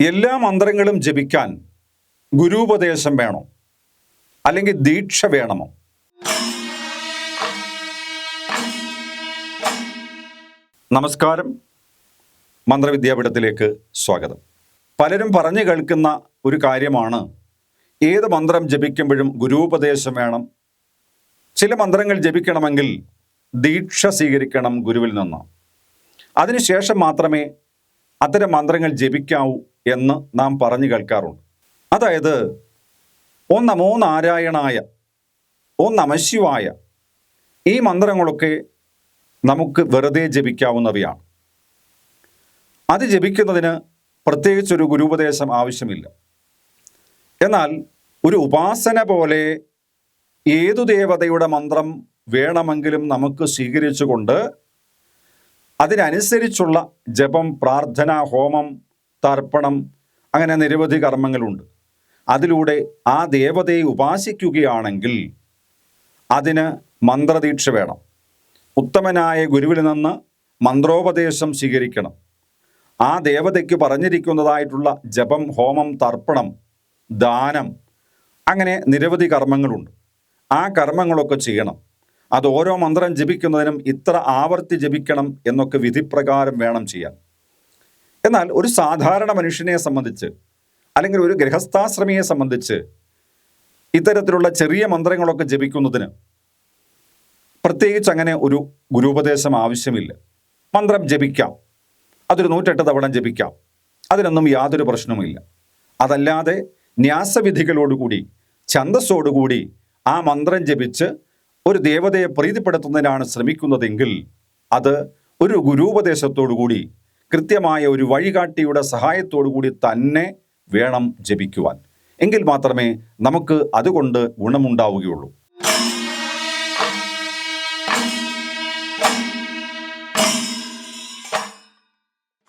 എല്ലാ മന്ത്രങ്ങളും ജപിക്കാൻ ഗുരുപദേശം വേണോ? അല്ലെങ്കിൽ ദീക്ഷ വേണമോ? നമസ്കാരം. മന്ത്രവിദ്യാപീഠത്തിലേക്ക് സ്വാഗതം. പലരും പറഞ്ഞു കേൾക്കുന്ന ഒരു കാര്യമാണ് ഏത് മന്ത്രം ജപിക്കുമ്പോഴും ഗുരുപദേശം വേണം. ചില മന്ത്രങ്ങൾ ജപിക്കണമെങ്കിൽ ദീക്ഷ സ്വീകരിക്കണം ഗുരുവിൽ നിന്ന്. അതിനുശേഷം മാത്രമേ അത്തരം മന്ത്രങ്ങൾ ജപിക്കാവൂ എന്ന് നാം പറഞ്ഞു കേൾക്കാറുണ്ട്. അതായത് ഓം നമോ നാരായണായ ഓം ഈ മന്ത്രങ്ങളൊക്കെ നമുക്ക് വെറുതെ ജപിക്കാവുന്നവയാണ്. അത് ജപിക്കുന്നതിന് പ്രത്യേകിച്ചൊരു ഗുരുപദേശം ആവശ്യമില്ല. എന്നാൽ ഒരു ഉപാസന പോലെ ഏതു ദേവതയുടെ മന്ത്രം വേണമെങ്കിലും നമുക്ക് സ്വീകരിച്ചുകൊണ്ട് അതിനനുസരിച്ചുള്ള ജപം പ്രാർത്ഥന ഹോമം തർപ്പണം അങ്ങനെ നിരവധി കർമ്മങ്ങളുണ്ട്. അതിലൂടെ ആ ദേവതയെ ഉപാസിക്കുകയാണെങ്കിൽ അതിന് മന്ത്രദീക്ഷ വേണം. ഉത്തമനായ ഗുരുവിൽ നിന്ന് മന്ത്രോപദേശം സ്വീകരിക്കണം. ആ ദേവതയ്ക്ക് പറഞ്ഞിരിക്കുന്നതായിട്ടുള്ള ജപം ഹോമം തർപ്പണം ദാനം അങ്ങനെ നിരവധി കർമ്മങ്ങളുണ്ട്. ആ കർമ്മങ്ങളൊക്കെ ചെയ്യണം. അത് ഓരോ മന്ത്രം ജപിക്കുന്നതിനും ഇത്ര ആവർത്തി ജപിക്കണം എന്നൊക്കെ വിധിപ്രകാരം വേണം ചെയ്യാൻ. എന്നാൽ ഒരു സാധാരണ മനുഷ്യനെ സംബന്ധിച്ച് അല്ലെങ്കിൽ ഒരു ഗൃഹസ്ഥാശ്രമിയെ സംബന്ധിച്ച് ഇത്തരത്തിലുള്ള ചെറിയ മന്ത്രങ്ങളൊക്കെ ജപിക്കുന്നതിന് പ്രത്യേകിച്ച് അങ്ങനെ ഒരു ഗുരുപദേശം ആവശ്യമില്ല. മന്ത്രം ജപിക്കാം. അതൊരു നൂറ്റെട്ട് തവണ ജപിക്കാം. അതിനൊന്നും യാതൊരു പ്രശ്നവുമില്ല. അതല്ലാതെ ന്യാസവിധികളോടുകൂടി ഛന്തസ്സോടുകൂടി ആ മന്ത്രം ജപിച്ച് ഒരു ദേവതയെ പ്രീതിപ്പെടുത്തുന്നതിനാണ് ശ്രമിക്കുന്നതെങ്കിൽ അത് ഒരു ഗുരുപദേശത്തോടുകൂടി കൃത്യമായ ഒരു വഴികാട്ടിയുടെ സഹായത്തോടു കൂടി തന്നെ വേണം ജപിക്കുവാൻ. എങ്കിൽ മാത്രമേ നമുക്ക് അതുകൊണ്ട് ഗുണമുണ്ടാവുകയുള്ളൂ.